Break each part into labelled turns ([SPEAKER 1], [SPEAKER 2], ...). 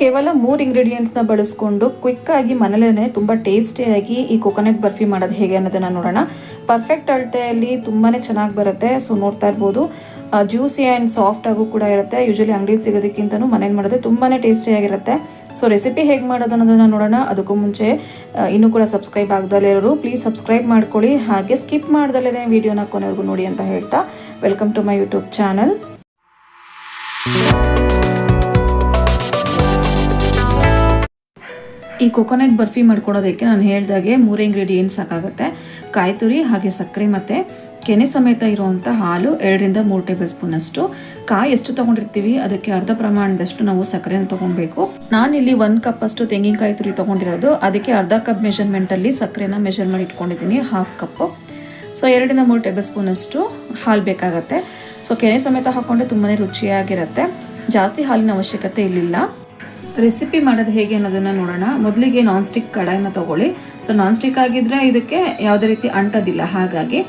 [SPEAKER 1] ಕೇವಲ ಮೂರು ಇಂಗ್ರೀಡಿಯೆಂಟ್ಸ್ನ ಬಳಸ್ಕೊಂಡು ಕ್ವಿಕ್ಕಾಗಿ ಮನೇಲೇ ತುಂಬ ಟೇಸ್ಟಿಯಾಗಿ ಈ ಕೊಕೊನಟ್ ಬರ್ಫಿ ಮಾಡೋದು ಹೇಗೆ ಅನ್ನೋದನ್ನು ನೋಡೋಣ. ಪರ್ಫೆಕ್ಟ್ ಅಳತೆಯಲ್ಲಿ ತುಂಬಾ ಚೆನ್ನಾಗಿ ಬರುತ್ತೆ ಸೊ ನೋಡ್ತಾ ಇರ್ಬೋದು. ಜ್ಯೂಸಿ ಆ್ಯಂಡ್ ಸಾಫ್ಟ್ ಆಗೂ ಕೂಡ ಇರುತ್ತೆ. ಯೂಶಲಿ ಅಂಗಡಿಗೆ ಸಿಗೋದಕ್ಕಿಂತನೂ ಮನೇಲಿ ಮಾಡೋದು ತುಂಬಾ ಟೇಸ್ಟಿಯಾಗಿರುತ್ತೆ ಸೊ ರೆಸಿಪಿ ಹೇಗೆ ಮಾಡೋದು ಅನ್ನೋದನ್ನು ನೋಡೋಣ. ಅದಕ್ಕೂ ಮುಂಚೆ ಇನ್ನೂ ಕೂಡ ಸಬ್ಸ್ಕ್ರೈಬ್ ಆಗದಲ್ಲೇ ಇರೋರು ಪ್ಲೀಸ್ ಸಬ್ಸ್ಕ್ರೈಬ್ ಮಾಡ್ಕೊಳ್ಳಿ. ಹಾಗೆ ಸ್ಕಿಪ್ ಮಾಡ್ದಲೇ ವಿಡಿಯೋನ ಕೊನೆವರೆಗೂ ನೋಡಿ ಅಂತ ಹೇಳ್ತಾ welcome to my YouTube channel ಈ ಕೊಕೊನಟ್ ಬರ್ಫಿ ಮಾಡ್ಕೊಡೋದಕ್ಕೆ ನಾನು ಹೇಳ್ದಾಗೆ ಮೂರೇ ಇಂಗ್ರೀಡಿಯೆಂಟ್ಸ್ ಸಾಕಾಗುತ್ತೆ. ಕಾಯಿ ತುರಿ, ಹಾಗೆ ಸಕ್ಕರೆ ಮತ್ತು ಕೆನೆ ಸಮೇತ ಇರುವಂಥ ಹಾಲು ಎರಡರಿಂದ ಮೂರು ಟೇಬಲ್ ಸ್ಪೂನಷ್ಟು ಕಾಯಿ ಎಷ್ಟು ತೊಗೊಂಡಿರ್ತೀವಿ, ಅದಕ್ಕೆ ಅರ್ಧ ಪ್ರಮಾಣದಷ್ಟು ನಾವು ಸಕ್ಕರೆನ ತೊಗೊಬೇಕು. ನಾನಿಲ್ಲಿ ಒಂದು ಕಪ್ಪಷ್ಟು ತೆಂಗಿನಕಾಯಿ ತುರಿ ತೊಗೊಂಡಿರೋದು. ಅದಕ್ಕೆ ಅರ್ಧ ಕಪ್ ಮೆಷರ್ಮೆಂಟಲ್ಲಿ ಸಕ್ಕರೆನ ಮೆಷರ್ ಮಾಡಿ ಇಟ್ಕೊಂಡಿದ್ದೀನಿ ಹಾಫ್ ಕಪ್ಪು ಸೊ ಎರಡರಿಂದ ಮೂರು ಟೇಬಲ್ ಸ್ಪೂನಷ್ಟು ಹಾಲು ಬೇಕಾಗತ್ತೆ. ಸೊ ಕೆನೆ ಸಮೇತ ಹಾಕ್ಕೊಂಡ್ರೆ ತುಂಬಾ ರುಚಿಯಾಗಿರುತ್ತೆ. ಜಾಸ್ತಿ ಹಾಲಿನ ಅವಶ್ಯಕತೆ ಇಲ್ಲಿಲ್ಲ. ರೆಸಿಪಿ ಮಾಡೋದು ಹೇಗೆ ಅನ್ನೋದನ್ನ ನೋಡೋಣ. ಮೊದಲಿಗೆ ನಾನ್ ಸ್ಟಿಕ್ ಕಡಾಯಿನ ತಗೊಳ್ಳಿ. ಸೊ ನಾನ್ ಸ್ಟಿಕ್ ಆಗಿದ್ರೆ ಇದಕ್ಕೆ ಯಾವುದೇ ರೀತಿ ಅಂಟೋದಿಲ್ಲ. ಹಾಗಾಗಿ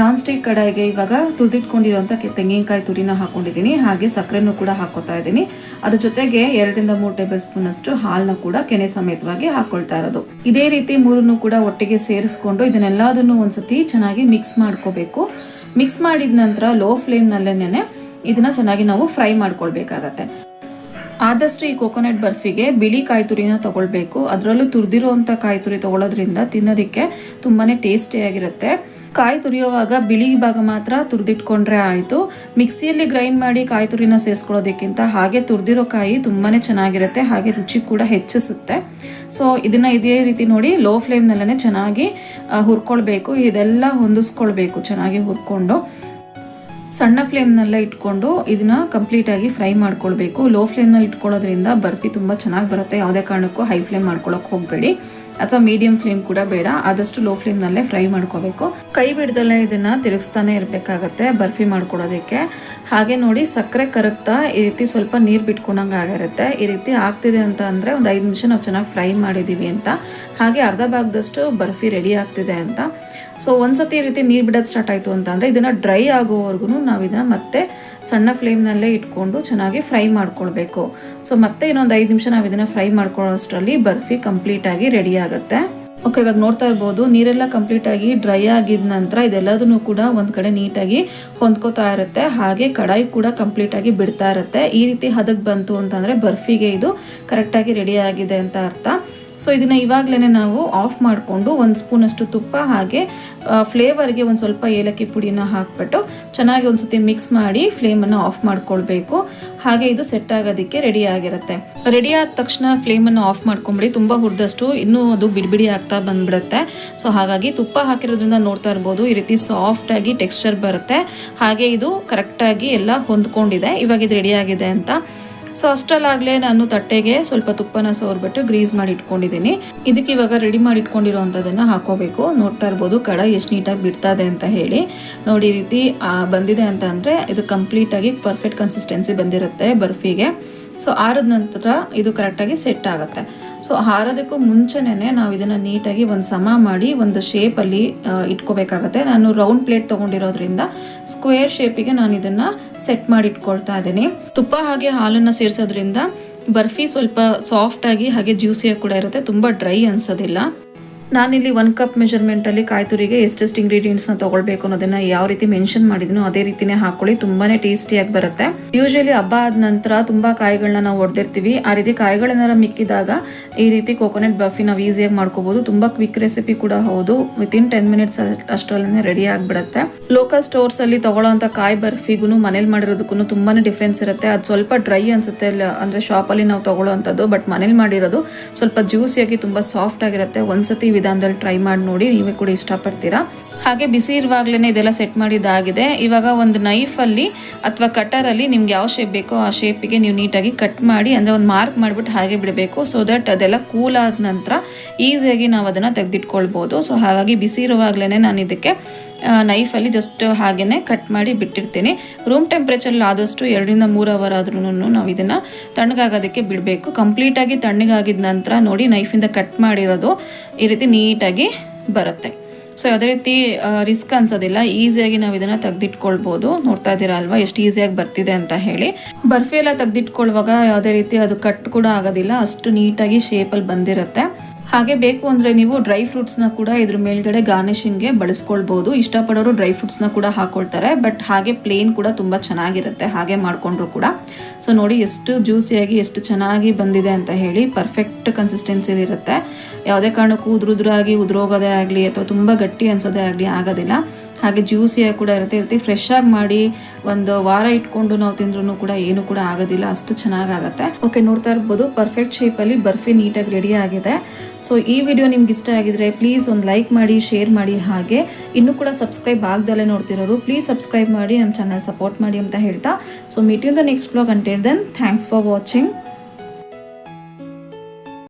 [SPEAKER 1] ನಾನ್ ಸ್ಟಿಕ್ ಕಡಾಯಿಗೆ ಇವಾಗ ತುರಿದಿಟ್ಕೊಂಡಿರುವಂಥ ತೆಂಗಿನಕಾಯಿ ತುರಿನ ಹಾಕೊಂಡಿದ್ದೀನಿ. ಹಾಗೆ ಸಕ್ಕರೆನೂ ಕೂಡ ಹಾಕೋತಾ ಇದ್ದೀನಿ. ಅದ್ರ ಜೊತೆಗೆ ಎರಡರಿಂದ ಮೂರು ಟೇಬಲ್ ಸ್ಪೂನ್ ಅಷ್ಟು ಹಾಲನ್ನ ಕೂಡ ಕೆನೆ ಸಮೇತವಾಗಿ ಹಾಕೊಳ್ತಾ ಇರೋದು. ಇದೇ ರೀತಿ ಮೂರನ್ನು ಕೂಡ ಒಟ್ಟಿಗೆ ಸೇರಿಸ್ಕೊಂಡು ಇದನ್ನೆಲ್ಲದನ್ನು ಒಂದ್ಸತಿ ಚೆನ್ನಾಗಿ ಮಿಕ್ಸ್ ಮಾಡ್ಕೋಬೇಕು. ಮಿಕ್ಸ್ ಮಾಡಿದ ನಂತರ ಲೋ ಫ್ಲೇಮ್ನಲ್ಲೇನೆ ಇದನ್ನ ಚೆನ್ನಾಗಿ ನಾವು ಫ್ರೈ ಮಾಡ್ಕೊಳ್ಬೇಕಾಗತ್ತೆ. ಆದಷ್ಟು ಈ ಕೋಕೋನಟ್ ಬರ್ಫಿಗೆ ಬಿಳಿ ಕಾಯಿ ತುರಿನ ತಗೊಳ್ಬೇಕು. ಅದರಲ್ಲೂ ತುರಿದಿರುವಂಥ ಕಾಯಿ ತುರಿ ತಗೊಳ್ಳೋದ್ರಿಂದ ತಿನ್ನೋದಕ್ಕೆ ತುಂಬಾ ಟೇಸ್ಟಿಯಾಗಿರುತ್ತೆ ಕಾಯಿ ತುರಿಯುವಾಗ ಬಿಳಿ ಭಾಗ ಮಾತ್ರ ತುರಿದಿಟ್ಕೊಂಡ್ರೆ ಆಯಿತು. ಮಿಕ್ಸಿಯಲ್ಲಿ ಗ್ರೈಂಡ್ ಮಾಡಿ ಕಾಯಿ ತುರಿನ ಸೇರಿಸ್ಕೊಳ್ಳೋದಕ್ಕಿಂತ ಹಾಗೆ ತುರಿದಿರೋ ಕಾಯಿ ತುಂಬಾ ಚೆನ್ನಾಗಿರುತ್ತೆ, ಹಾಗೆ ರುಚಿ ಕೂಡ ಹೆಚ್ಚಿಸುತ್ತೆ. ಸೊ ಇದನ್ನು ಇದೇ ರೀತಿ ನೋಡಿ ಲೋ ಫ್ಲೇಮ್ನಲ್ಲೇ ಚೆನ್ನಾಗಿ ಹುರ್ಕೊಳ್ಬೇಕು. ಇದೆಲ್ಲ ಹೊಂದಿಸ್ಕೊಳ್ಬೇಕು, ಚೆನ್ನಾಗಿ ಹುರ್ಕೊಂಡು. ಸಣ್ಣ ಫ್ಲೇಮ್ನೆಲ್ಲ ಇಟ್ಕೊಂಡು ಇದನ್ನ ಕಂಪ್ಲೀಟಾಗಿ ಫ್ರೈ ಮಾಡ್ಕೊಳ್ಬೇಕು. ಲೋ ಫ್ಲೇಮ್ನಲ್ಲಿ ಇಟ್ಕೊಳ್ಳೋದ್ರಿಂದ ಬರ್ಫಿ ತುಂಬ ಚೆನ್ನಾಗಿ ಬರುತ್ತೆ. ಯಾವುದೇ ಕಾರಣಕ್ಕೂ ಹೈ ಫ್ಲೇಮ್ ಮಾಡ್ಕೊಳಕ್ಕೆ ಹೋಗಬೇಡಿ. ಅಥವಾ ಮೀಡಿಯಂ ಫ್ಲೇಮ್ ಕೂಡ ಬೇಡ. ಆದಷ್ಟು ಲೋ ಫ್ಲೇಮ್ನಲ್ಲೇ ಫ್ರೈ ಮಾಡ್ಕೋಬೇಕು. ಕೈ ಬಿಡ್ದಲ್ಲೇ ಇದನ್ನು ತಿರುಗಿಸ್ತಾನೆ ಇರಬೇಕಾಗತ್ತೆ, ಬರ್ಫಿ ಮಾಡ್ಕೊಡೋದಕ್ಕೆ. ಹಾಗೆ ನೋಡಿ ಸಕ್ಕರೆ ಕರಗ್ತಾ ಈ ರೀತಿ ಸ್ವಲ್ಪ ನೀರು ಬಿಟ್ಕೊಂಡಂಗೆ ಆಗಿರುತ್ತೆ. ಈ ರೀತಿ ಆಗ್ತಿದೆ ಅಂತ ಅಂದರೆ ಒಂದು ಐದು ನಿಮಿಷ ನಾವು ಚೆನ್ನಾಗಿ ಫ್ರೈ ಮಾಡಿದ್ದೀವಿ ಅಂತ. ಹಾಗೆ ಅರ್ಧ ಭಾಗದಷ್ಟು ಬರ್ಫಿ ರೆಡಿ ಆಗ್ತಿದೆ ಅಂತ. ಸೊ ಒಂದ್ಸತಿ ಈ ರೀತಿ ನೀರು ಬಿಡೋದು ಸ್ಟಾರ್ಟ್ ಆಯಿತು ಅಂತ ಅಂದರೆ ಇದನ್ನು ಡ್ರೈ ಆಗೋವರೆಗೂ ನಾವು ಇದನ್ನು ಮತ್ತೆ ಸಣ್ಣ ಫ್ಲೇಮ್ನಲ್ಲೇ ಇಟ್ಕೊಂಡು ಚೆನ್ನಾಗಿ ಫ್ರೈ ಮಾಡ್ಕೊಳ್ಬೇಕು. ಸೊ ಮತ್ತೆ ಇನ್ನೊಂದು ಐದು ನಿಮಿಷ ನಾವು ಇದನ್ನು ಫ್ರೈ ಮಾಡ್ಕೊಳ್ಳೋಷ್ಟರಲ್ಲಿ ಬರ್ಫಿ ಕಂಪ್ಲೀಟಾಗಿ ರೆಡಿ ಆಗುತ್ತೆ. ಓಕೆ ಇವಾಗ ನೋಡ್ತಾ ಇರ್ಬೋದು, ನೀರೆಲ್ಲ ಕಂಪ್ಲೀಟಾಗಿ ಡ್ರೈ ಆಗಿದ ನಂತರ ಇದೆಲ್ಲದನ್ನು ಕೂಡ ಒಂದು ಕಡೆ ನೀಟಾಗಿ ಹೊಂದ್ಕೋತಾ ಇರುತ್ತೆ. ಹಾಗೆ ಕಡಾಯಿ ಕೂಡ ಕಂಪ್ಲೀಟಾಗಿ ಬಿಡ್ತಾ ಇರುತ್ತೆ. ಈ ರೀತಿ ಹದಕ್ಕೆ ಬಂತು ಅಂತಂದರೆ ಬರ್ಫಿಗೆ ಇದು ಕರೆಕ್ಟಾಗಿ ರೆಡಿ ಆಗಿದೆ ಅಂತ ಅರ್ಥ. ಸೊ ಇದನ್ನು ಇವಾಗಲೇ ನಾವು ಆಫ್ ಮಾಡಿಕೊಂಡು ಒಂದು ಸ್ಪೂನಷ್ಟು ತುಪ್ಪ ಹಾಗೆ ಫ್ಲೇವರ್ಗೆ ಒಂದು ಸ್ವಲ್ಪ ಏಲಕ್ಕಿ ಪುಡಿನ ಹಾಕ್ಬಿಟ್ಟು ಚೆನ್ನಾಗಿ ಒಂದು ಸತಿ ಮಿಕ್ಸ್ ಮಾಡಿ ಫ್ಲೇಮನ್ನು ಆಫ್ ಮಾಡ್ಕೊಳ್ಬೇಕು. ಹಾಗೆ ಇದು ಸೆಟ್ ಆಗೋದಕ್ಕೆ ರೆಡಿ ಆಗಿರುತ್ತೆ. ರೆಡಿ ಆದ ತಕ್ಷಣ ಫ್ಲೇಮನ್ನು ಆಫ್ ಮಾಡ್ಕೊಂಬಿಡಿ, ತುಂಬ ಹುರಿದಷ್ಟು, ಇನ್ನೂ ಅದು ಬಿಡಿಬಿಡಿ ಆಗ್ತಾ ಬಂದ್ಬಿಡುತ್ತೆ. ಸೊ ಹಾಗಾಗಿ ತುಪ್ಪ ಹಾಕಿರೋದ್ರಿಂದ ನೋಡ್ತಾ ಇರ್ಬೋದು, ಈ ರೀತಿ ಸಾಫ್ಟಾಗಿ ಟೆಕ್ಸ್ಚರ್ ಬರುತ್ತೆ. ಹಾಗೆ ಇದು ಕರೆಕ್ಟಾಗಿ ಎಲ್ಲ ಹೊಂದ್ಕೊಂಡಿದೆ. ಇವಾಗ ಇದು ರೆಡಿ ಆಗಿದೆ ಅಂತ. ಸೊ ಅಷ್ಟರಲ್ಲಾಗಲೇ ನಾನು ತಟ್ಟೆಗೆ ಸ್ವಲ್ಪ ತುಪ್ಪನ ಸೋರ್ಬಿಟ್ಟು ಗ್ರೀಸ್ ಮಾಡಿ ಇಟ್ಕೊಂಡಿದ್ದೀನಿ. ಇದಕ್ಕೆ ಇವಾಗ ರೆಡಿ ಮಾಡಿ ಇಟ್ಕೊಂಡಿರೋವಂಥದ್ದನ್ನು ಹಾಕೋಬೇಕು. ನೋಡ್ತಾ ಇರ್ಬೋದು ಕಡ ಎಷ್ಟು ನೀಟಾಗಿ ಬಿಡ್ತಾ ಇದೆ ಅಂತ ಹೇಳಿ. ನೋಡಿ ರೀತಿ ಬಂದಿದೆ ಅಂತ ಅಂದರೆ ಇದು ಕಂಪ್ಲೀಟಾಗಿ ಪರ್ಫೆಕ್ಟ್ ಕನ್ಸಿಸ್ಟೆನ್ಸಿ ಬಂದಿರುತ್ತೆ ಬರ್ಫಿಗೆ. ಸೊ ಆರಿದ ನಂತರ ಇದು ಕರೆಕ್ಟಾಗಿ ಸೆಟ್ ಆಗುತ್ತೆ. ಸೊ ಹಾರೋದಕ್ಕೂ ಮುಂಚೆನೇ ನಾವು ಇದನ್ನು ನೀಟಾಗಿ ಒಂದು ಸಮ ಮಾಡಿ ಒಂದು ಶೇಪಲ್ಲಿ ಇಟ್ಕೋಬೇಕಾಗತ್ತೆ. ನಾನು ರೌಂಡ್ ಪ್ಲೇಟ್ ತೊಗೊಂಡಿರೋದ್ರಿಂದ ಸ್ಕ್ವೇರ್ ಶೇಪಿಗೆ ನಾನು ಇದನ್ನು ಸೆಟ್ ಮಾಡಿ ಇಟ್ಕೊಳ್ತಾ ಇದ್ದೀನಿ. ತುಪ್ಪ ಹಾಗೆ ಹಾಲನ್ನು ಸೇರಿಸೋದ್ರಿಂದ ಬರ್ಫಿ ಸ್ವಲ್ಪ ಸಾಫ್ಟಾಗಿ ಹಾಗೆ ಜ್ಯೂಸಿಯಾಗಿ ಕೂಡ ಇರುತ್ತೆ. ತುಂಬ ಡ್ರೈ ಅನ್ಸೋದಿಲ್ಲ. ನಾನಿಲ್ಲಿ ಒನ್ ಕಪ್ ಮೆಷರ್ಮೆಂಟಲ್ಲಿ ಕಾಯಿ ತುರಿಗೆ ಎಷ್ಟೆಷ್ಟು ಇಂಗ್ರೀಡಿಯೆಂಟ್ಸ್ನ ತೊಗೊಳ್ಬೇಕು ಅನ್ನೋದನ್ನ ಯಾವ ರೀತಿ ಮೆನ್ಷನ್ ಮಾಡಿದ್ನೋ ಅದೇ ರೀತಿನೇ ಹಾಕೊಳ್ಳಿ, ತುಂಬಾನೇ ಟೇಸ್ಟಿಯಾಗಿ ಬರುತ್ತೆ. ಯೂಶಲಿ ಹಬ್ಬ ಆದ ನಂತರ ತುಂಬ ಕಾಯಿಗಳನ್ನ ನಾವು ಹೊಡೆದಿರ್ತೀವಿ ಆ ರೀತಿ ಕಾಯಿಗಳನ್ನ ಮಿಕ್ಕಿದಾಗ ಈ ರೀತಿ ಕೋಕೋನಟ್ ಬರ್ಫಿ ನಾವು ಈಸಿಯಾಗಿ ಮಾಡ್ಕೋಬಹುದು ತುಂಬ ಕ್ವಿಕ್ ರೆಸಿಪಿ ಕೂಡ ಹೌದು. ವಿತಿನ್ ಟೆನ್ ಮಿನಿಟ್ಸ್ ಅಷ್ಟರಲ್ಲೇ ರೆಡಿ ಆಗಿಬಿಡುತ್ತೆ. ಲೋಕಲ್ ಸ್ಟೋರ್ಸ್ ಅಲ್ಲಿ ತಗೊಳ್ಳೋಂಥ ಕಾಯಿ ಬರ್ಫಿಗೂ ಮನೇಲಿ ಮಾಡಿರೋದಕ್ಕೂ ತುಂಬಾನೇ ಡಿಫ್ರೆನ್ಸ್ ಇರುತ್ತೆ. ಅದು ಸ್ವಲ್ಪ ಡ್ರೈ ಅನ್ಸುತ್ತೆ. ಅಂದ್ರೆ ಶಾಪ್ ಶಾಪಲ್ಲಿ ನಾವು ತಗೊಳ್ಳೋವಂಥದ್ದು ಬಟ್ ಮನೇಲಿ ಮಾಡಿರೋದು ಸ್ವಲ್ಪ ಜ್ಯೂಸಿಯಾಗಿ ತುಂಬಾ ಸಾಫ್ಟ್ ಆಗಿರುತ್ತೆ. ಒಂದ್ಸತಿ ವಿಧಾನದಲ್ಲಿ ಟ್ರೈ ಮಾಡಿ ನೋಡಿ ನೀವೇ ಕೂಡ ಇಷ್ಟಪಡ್ತೀರಾ? ಹಾಗೆ ಬಿಸಿ ಇರುವಾಗಲೇ ಇದೆಲ್ಲ ಸೆಟ್ ಮಾಡಿದ್ದಾಗಿದೆ. ಇವಾಗ ಒಂದು ನೈಫಲ್ಲಿ ಅಥವಾ ಕಟ್ಟರಲ್ಲಿ ನಿಮ್ಗೆ ಯಾವ ಶೇಪ್ ಬೇಕೋ ಆ ಶೇಪಿಗೆ ನೀವು ನೀಟಾಗಿ ಕಟ್ ಮಾಡಿ ಅಂದರೆ ಒಂದು ಮಾರ್ಕ್ ಮಾಡಿಬಿಟ್ಟು ಹಾಗೆ ಬಿಡಬೇಕು. ಸೊ ದಟ್ ಅದೆಲ್ಲ ಕೂಲ್ ಆದ ನಂತರ ಈಸಿಯಾಗಿ ನಾವು ಅದನ್ನು ತೆಗೆದಿಟ್ಕೊಳ್ಬೋದು. ಸೊ ಹಾಗಾಗಿ ಬಿಸಿ ಇರುವಾಗಲೇ ನಾನು ಇದಕ್ಕೆ ನೈಫಲ್ಲಿ ಜಸ್ಟ್ ಹಾಗೆಯೇ ಕಟ್ ಮಾಡಿ ಬಿಟ್ಟಿರ್ತೀನಿ. ರೂಮ್ ಟೆಂಪ್ರೇಚರಲ್ಲಿ ಆದಷ್ಟು ಎರಡರಿಂದ ಮೂರು ಅವರ್ ಆದ್ರೂ ನಾವು ಇದನ್ನು ತಣ್ಣಗಾಗೋದಕ್ಕೆ ಬಿಡಬೇಕು. ಕಂಪ್ಲೀಟಾಗಿ ತಣ್ಣಗಾಗಿದ ನಂತರ ನೋಡಿ ನೈಫಿಂದ ಕಟ್ ಮಾಡಿರೋದು ಈ ರೀತಿ ನೀಟಾಗಿ ಬರುತ್ತೆ. ಸೊ ಯಾವುದೇ ರೀತಿ ರಿಸ್ಕ್ ಅನ್ಸೋದಿಲ್ಲ. ಈಸಿಯಾಗಿ ನಾವು ಇದನ್ನು ತೆಗೆದಿಟ್ಕೊಳ್ಬೋದು. ನೋಡ್ತಾ ಇದ್ದೀರಾ ಅಲ್ವಾ? ಎಷ್ಟು ಈಸಿಯಾಗಿ ಬರ್ತಿದೆ ಅಂತ ಹೇಳಿ. ಬರ್ಫಿ ಎಲ್ಲ ತೆಗೆದಿಟ್ಕೊಳ್ಳುವಾಗ ಯಾವುದೇ ರೀತಿ ಅದು ಕಟ್ ಕೂಡ ಆಗೋದಿಲ್ಲ. ಅಷ್ಟು ನೀಟಾಗಿ ಶೇಪಲ್ಲಿ ಬಂದಿರುತ್ತೆ. ಹಾಗೆ ಬೇಕು ಅಂದರೆ ನೀವು ಡ್ರೈ ಫ್ರೂಟ್ಸ್ನ ಕೂಡ ಇದ್ರ ಮೇಲ್ಗಡೆ ಗಾರ್ನಿಷಿಂಗ್ಗೆ ಬಳಸ್ಕೊಳ್ಬೋದು. ಇಷ್ಟಪಡೋರು ಡ್ರೈ ಫ್ರೂಟ್ಸ್ನ ಕೂಡ ಹಾಕ್ಕೊಳ್ತಾರೆ ಬಟ್ ಹಾಗೆ ಪ್ಲೇನ್ ಕೂಡ ತುಂಬ ಚೆನ್ನಾಗಿರುತ್ತೆ. ಹಾಗೆ ಮಾಡಿಕೊಂಡ್ರು ಕೂಡ. ಸೊ ನೋಡಿ ಎಷ್ಟು ಜ್ಯೂಸಿಯಾಗಿ ಎಷ್ಟು ಚೆನ್ನಾಗಿ ಬಂದಿದೆ ಅಂತ ಹೇಳಿ ಪರ್ಫೆಕ್ಟ್ ಕನ್ಸಿಸ್ಟೆನ್ಸಿಲಿರುತ್ತೆ ಯಾವುದೇ ಕಾರಣಕ್ಕೂ ಉದುರುದ್ರಾಗಿ, ಉದುರೋಗೋದೇ ಆಗಲಿ ಅಥವಾ ತುಂಬ ಗಟ್ಟಿ ಅನ್ಸೋದೇ ಆಗಲಿ ಆಗೋದಿಲ್ಲ. ಹಾಗೆ ಜ್ಯೂಸಿಯಾಗಿ ಕೂಡ ಇರುತ್ತೆ. ಇರುತ್ತೆ. ಫ್ರೆಶ್ ಆಗಿ ಮಾಡಿ ಒಂದು ವಾರ ಇಟ್ಕೊಂಡು ನಾವು ತಿಂದ್ರೂ ಕೂಡ ಏನು ಕೂಡ ಆಗೋದಿಲ್ಲ. ಅಷ್ಟು ಚೆನ್ನಾಗಾಗತ್ತೆ. ಓಕೆ ನೋಡ್ತಾ ಇರ್ಬೋದು. ಪರ್ಫೆಕ್ಟ್ ಶೇಪಲ್ಲಿ ಬರ್ಫಿ ನೀಟಾಗಿ ರೆಡಿ ಆಗಿದೆ. ಸೊ ಈ ವಿಡಿಯೋ ನಿಮ್ಗೆ ಇಷ್ಟ ಆಗಿದ್ರೆ ಪ್ಲೀಸ್ ಒಂದು ಲೈಕ್ ಮಾಡಿ ಶೇರ್ ಮಾಡಿ ಹಾಗೆ. ಇನ್ನೂ ಕೂಡ ಸಬ್ಸ್ಕ್ರೈಬ್ ಆಗ್ದಲ್ಲೇ ನೋಡ್ತಿರೋರು ಪ್ಲೀಸ್ ಸಬ್ಸ್ಕ್ರೈಬ್ ಮಾಡಿ ನಮ್ಮ ಚಾನಲ್ ಸಪೋರ್ಟ್ ಮಾಡಿ ಅಂತ ಹೇಳ್ತಾ. So meet in the next blog until then thanks for watching